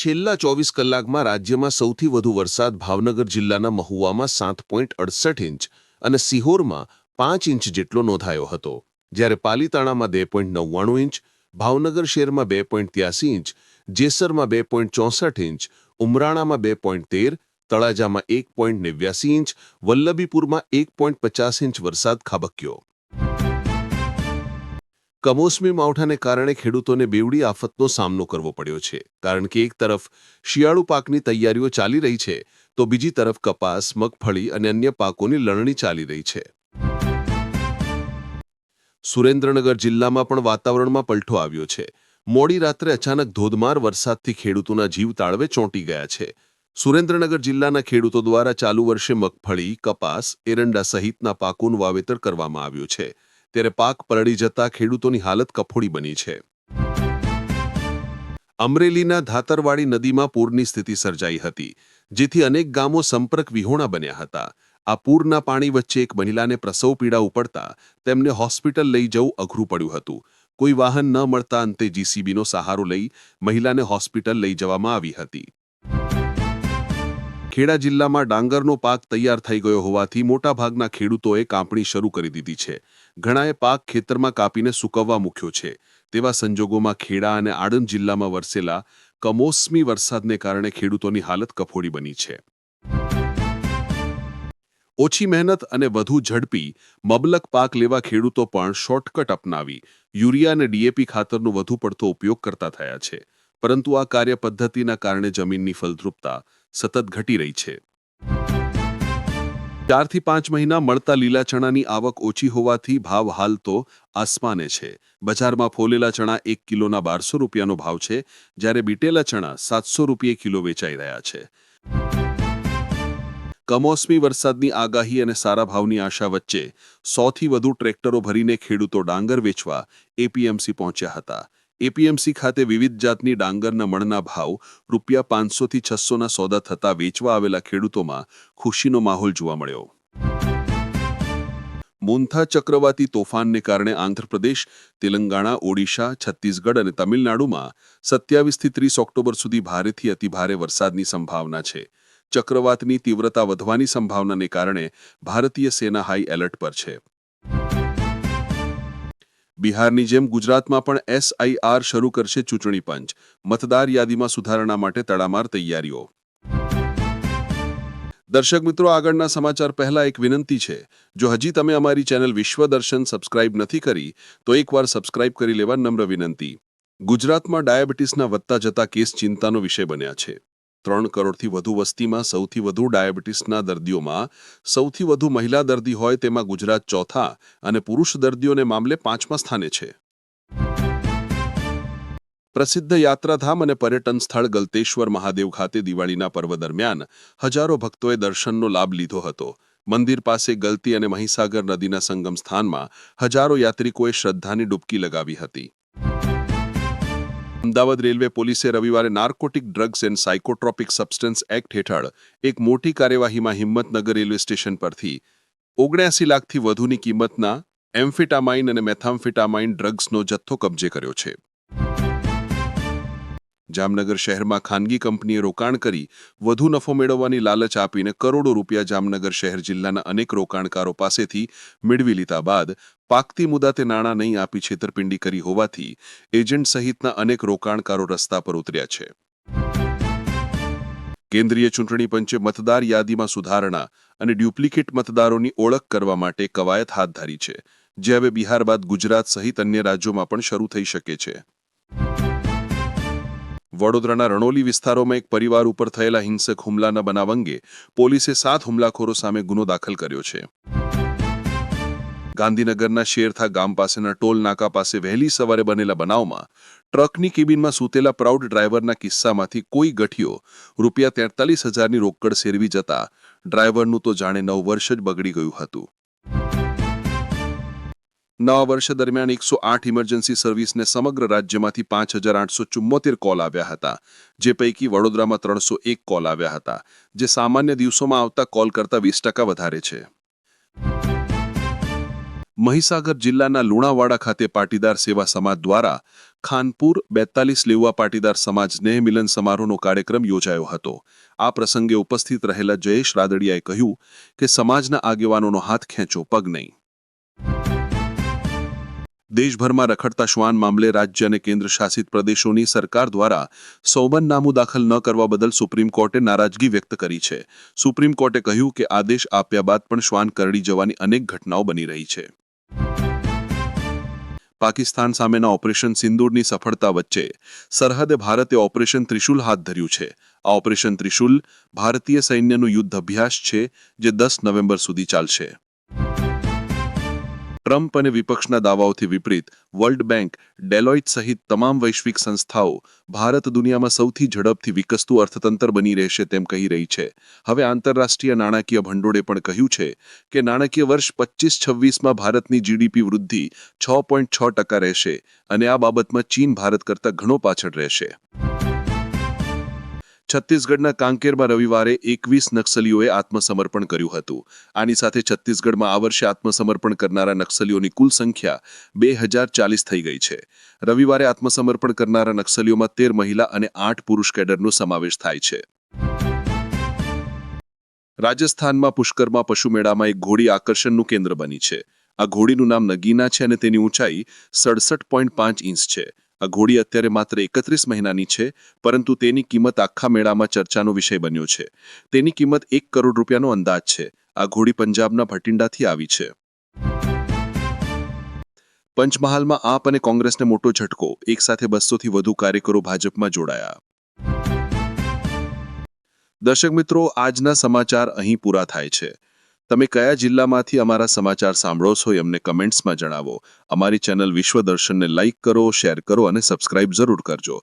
છેલ્લા ચોવીસ કલાકમાં રાજ્યમાં સૌથી વધુ વરસાદ ભાવનગર જિલ્લાના મહુવામાં સાત અડસઠ ઇંચ અને સિહોરમાં પાંચ ઇંચ જેટલો નોંધાયો હતો. જ્યારે પાલીતાણામાં બે નવ્વાણું ઇંચ, ભાવનગર શહેરમાં બે પોઈન્ટ ત્યાસી ઇંચ, જેસરમાં બે પોઈન્ટ ચોસઠ ઇંચ, ઉમરાણામાં બે પોઈન્ટ તેર, તળાજામાં એક નેવ્યાસી ઇંચ, વલ્લભીપુરમાં એક પચાસ ઇંચ વરસાદ ખાબક્યો. કમોસમી માવઠાને કારણે ખેડૂતોને બેવડી આફતનો સામનો કરવો પડ્યો છે. કારણ કે એક તરફ શિયાળુ પાકની તૈયારીઓ ચાલી રહી છે, તો બીજી તરફ કપાસ, મગફળી અને અન્ય પાકોની લણણી ચાલી રહી છે. સુરેન્દ્રનગર જિલ્લામાં પણ વાતાવરણમાં પલટો આવ્યો છે. મોડી રાત્રે અચાનક ધોધમાર વરસાદથી ખેડૂતોના જીવ તાળવે ચોંટી ગયા છે. સુરેન્દ્રનગર જિલ્લાના ખેડૂતો દ્વારા ચાલુ વર્ષે મગફળી, કપાસ, એરંડા સહિતના પાકોનું વાવેતર કરવામાં આવ્યું છે. ત્યારે પાક પલળી જતા ખેડૂતોની હાલત કફોડી બની છે. અમરેલીના ધાતરવાડી નદીમાં પૂરની સ્થિતિ સર્જાઈ હતી, જેથી અનેક ગામો સંપર્ક વિહોણા બન્યા હતા. આ પૂરના પાણી વચ્ચે એક મહિલાને પ્રસવ પીડા ઉપડતા તેમને હોસ્પિટલ લઈ જવું અઘરું પડ્યું હતું. કોઈ વાહન ન મળતા અંતે જીસીબીનો સહારો લઈ મહિલાને હોસ્પિટલ લઈ જવામાં આવી હતી. ખેડા જિલ્લામાં ડાંગરનો પાક તૈયાર થઈ ગયો હોવાથી મોટાભાગના ખેડૂતોએ કાપણી શરૂ કરી દીધી છે. ઘણાએ પાક ખેતરમાં કાપીને સૂકવવા મૂક્યો છે. તેવા સંજોગોમાં ખેડા અને આણંદ જિલ્લામાં વરસેલા કમોસમી વરસાદને કારણે ખેડૂતોની હાલત કફોડી બની છે. ઓછી મહેનત અને વધુ ઝડપી મબલક પાક લેવા ખેડૂતો પણ શોર્ટકટ અપનાવી યુરિયા અને ડીએપી ખાતરનો વધુ પડતો ઉપયોગ કરતા થયા છે. પરંતુ આ કાર્ય પદ્ધતિના કારણે જમીનની ફળદ્રુપતા સતત ઘટી રહી છે. ચારથી પાંચ મહિના મળતા લીલા ચણાની આવક ઓછી હોવાથી ભાવ હાલ તો આસમાને છે. બજારમાં ફોલેલા ચણા એક કિલોના બારસો રૂપિયાનો ભાવ છે, જ્યારે બીટેલા ચણા સાતસો રૂપિયે કિલો વેચાઈ રહ્યા છે. કમોસમી વરસાદની આગાહી અને સારા ભાવની આશા વચ્ચે સોથી વધુ ટ્રેક્ટરો ભરીને ખેડૂતો ડાંગર વેચવા એપીએમસી પહોંચ્યા હતા. એપીએમસી ખાતે વિવિધ જાતની ડાંગરના મણના ભાવ રૂપિયા પાંચસોથી છસોના સોદા થતા વેચવા આવેલા ખેડૂતોમાં ખુશીનો માહોલ જોવા મળ્યો. મોન્થા ચક્રવાતી તોફાનને કારણે આંધ્રપ્રદેશ, તેલંગાણા, ઓડિશા, છત્તીસગઢ અને તમિલનાડુમાં સત્યાવીસથી ત્રીસ ઓક્ટોબર સુધી ભારેથી અતિભારે વરસાદની સંભાવના છે. ચક્રવાતની તીવ્રતા વધવાની સંભાવનાને કારણે ભારતીય સેના હાઈ એલર્ટ પર છે. બિહારની જેમ ગુજરાતમાં પણ એસઆઈઆર શરૂ કરશે ચૂંટણી પંચ. મતદાર યાદીમાં સુધારણા માટે તડામાર તૈયારીઓ. દર્શક મિત્રો, આગળના સમાચાર પહેલા એક વિનંતી છે. જો હજી તમે અમારી ચેનલ વિશ્વ દર્શન સબસ્ક્રાઇબ નથી કરી, તો એકવાર સબસ્ક્રાઇબ કરી લેવા નમ્ર વિનંતી. ગુજરાતમાં ડાયાબિટીસના વધતા જતા કેસ ચિંતાનો વિષય બન્યા છે. ત્રણ કરોડથી વધુ વસ્તીમાં સૌથી વધુ ડાયાબિટીસના દર્દીઓમાં સૌથી વધુ મહિલા દર્દી હોય તેમાં ગુજરાત ચોથા અને પુરુષ દર્દીઓને મામલે પાંચમા સ્થાને છે. પ્રસિદ્ધ યાત્રાધામ અને પર્યટન સ્થળ ગલતેશ્વર મહાદેવ ખાતે દિવાળીના પર્વ દરમિયાન હજારો ભક્તોએ દર્શનનો લાભ લીધો હતો. મંદિર પાસે ગલતી અને મહીસાગર નદીના સંગમ સ્થાનમાં હજારો યાત્રિકોએ શ્રદ્ધાની ડૂબકી લગાવી હતી. અમદાવાદ રેલવે પોલીસે રવિવારે narcotic drugs and psychotropic substance act હેઠળ એક મોટી કાર્યવાહીમાં હિંમતનગર રેલવે સ્ટેશન પરથી ઓગણ્યાસી લાખથી વધુની કિંમતના એમ્ફિટામાઇન અને મેથામ્ફિટામાઇન ડ્રગ્સનો જથ્થો કબજે કર્યો છે. જામનગર શહેરમાં ખાનગી કંપનીએ રોકાણ કરી વધુ નફો મેળવવાની લાલચ આપીને કરોડો રૂપિયા જામનગર શહેર જિલ્લાના અનેક રોકાણકારો પાસેથી મેળવી લીધા બાદ પાકતી મુદાતે નાણાં નહીં આપી છેતરપિંડી કરી હોવાથી એજન્ટ સહિતના અનેક રોકાણકારો રસ્તા પર ઉતર્યા છે. કેન્દ્રીય ચૂંટણી પંચે મતદાર યાદીમાં સુધારણા અને ડુપ્લિકેટ મતદારોની ઓળખ કરવા માટે કવાયત હાથ ધરી છે, જે હવે બિહાર બાદ ગુજરાત સહિત અન્ય રાજ્યોમાં પણ શરૂ થઈ શકે છે. વડોદરાના રણોલી વિસ્તારોમાં એક પરિવાર ઉપર થયેલા હિંસક હુમલાના બનાવ અંગે પોલીસે સાત હુમલાખોરો સામે ગુનો દાખલ કર્યો છે. ગાંધીનગરના શેરથા ગામ પાસેના ટોલ નાકા પાસે વહેલી સવારે બનેલા બનાવમાં ટ્રકની કેબિનમાં સૂતેલા પ્રાઉડ ડ્રાઈવરના કિસ્સામાંથી કોઈ ગઠિયો રૂપિયા તેતાલીસ હજારની રોકડ સેરવી જતા ડ્રાઈવરનું તો જાણે નવ વર્ષ જ બગડી ગયું હતું. નવા વર્ષ દરમિયાન એકસો આઠ ઇમરજન્સી સર્વિસને સમગ્ર રાજ્યમાંથી પાંચ હજાર આઠસો ચુમ્મોતેર કોલ આવ્યા હતા, જે પૈકી વડોદરામાં ત્રણસો એક કોલ આવ્યા હતા, જે સામાન્ય દિવસોમાં આવતા કોલ કરતાં વીસ ટકા વધારે છે. મહીસાગર જિલ્લાના લુણાવાડા ખાતે પાટીદાર સેવા સમાજ દ્વારા ખાનપુર બેતાલીસ લેવા પાટીદાર સમાજ સ્નેહ મિલન સમારોહનો કાર્યક્રમ યોજાયો હતો. આ પ્રસંગે ઉપસ્થિત રહેલા જયેશ રાદડિયાએ કહ્યું કે સમાજના આગેવાનોનો હાથ ખેંચો, પગ નહીં. દેશભરમાં રખડતા શ્વાન મામલે રાજ્ય અને કેન્દ્ર શાસિત પ્રદેશોની સરકાર દ્વારા સોબનનામું દાખલ ન કરવા બદલ સુપ્રીમ કોર્ટે નારાજગી વ્યક્ત કરી છે. સુપ્રીમ કોર્ટે કહ્યું કે આદેશ આપ્યા બાદ પણ શ્વાન કરડી જવાની અનેક ઘટનાઓ બની રહી છે. પાકિસ્તાન સામેના ઓપરેશન સિંદૂરની સફળતા વચ્ચે સરહદે ભારતે ઓપરેશન ત્રિશુલ હાથ ધર્યું છે. આ ઓપરેશન ત્રિશુલ ભારતીય સૈન્યનું યુદ્ધ અભ્યાસ છે, જે દસ નવેમ્બર સુધી ચાલશે. ટ્રમ્પ અને વિપક્ષના દાવાઓથી વિપરીત, વર્લ્ડ બેંક, ડેલોઇટ સહિત તમામ વૈશ્વિક સંસ્થાઓ ભારત દુનિયામાં સૌથી ઝડપથી વિકસતું અર્થતંત્ર બની રહેશે તેમ કહી રહી છે. હવે આંતરરાષ્ટ્રીય નાણાકીય ભંડોળે પણ કહ્યું છે કે નાણાકીય વર્ષ પચીસ છવ્વીસમાં ભારતની જીડીપી વૃદ્ધિ છ પોઈન્ટ છ ટકા રહેશે અને આ બાબતમાં ચીન ભારત કરતાં ઘણો પાછળ રહેશે. છત્તીસગઢના કાંકેરમાં રવિવારે એકવીસ નક્સલીઓએ આત્મસમર્પણ કર્યું હતું. આની સાથે છત્તીસગઢમાં આ વર્ષે આત્મસમર્પણ કરનારા નક્સલીઓની કુલ સંખ્યા બે હજાર ચાલીસ થઈ ગઈ છે. રવિવારે આત્મસમર્પણ કરનારા નક્સલીઓમાં તેર મહિલા અને આઠ પુરુષ કેડરનો સમાવેશ થાય છે. રાજસ્થાનમાં પુષ્કરમાં પશુ મેળામાં એક ઘોડી આકર્ષણનું કેન્દ્ર બની છે. આ ઘોડીનું નામ નગીના છે અને તેની ઊંચાઈ સડસઠ પોઈન્ટ પાંચ ઇંચ છે. આ ઘોડી અત્યારે માત્ર એકત્રીસ મહિનાની છે, પરંતુ તેની કિંમત આખા મેળામાં ચર્ચાનો વિષય બન્યો છે. તેની કિંમત એક કરોડ રૂપિયાનો અંદાજ છે. આ ઘોડી પંજાબના ભટિંડાથી આવી છે. પંચમહાલમાં આપ અને કોંગ્રેસને મોટો ઝટકો. એક સાથે બસોથી વધુ કાર્યકરો ભાજપમાં જોડાયા. દર્શક મિત્રો, આજના સમાચાર અહીં પૂરા થાય છે. તમે કયા જિલ્લામાંથી અમારા સમાચાર સાંભળો છો એ અમને કમેન્ટ્સમાં જણાવો. અમારી ચેનલ વિશ્વ દર્શનને લાઇક કરો, શેર કરો અને સબસ્ક્રાઇબ જરૂર કરજો.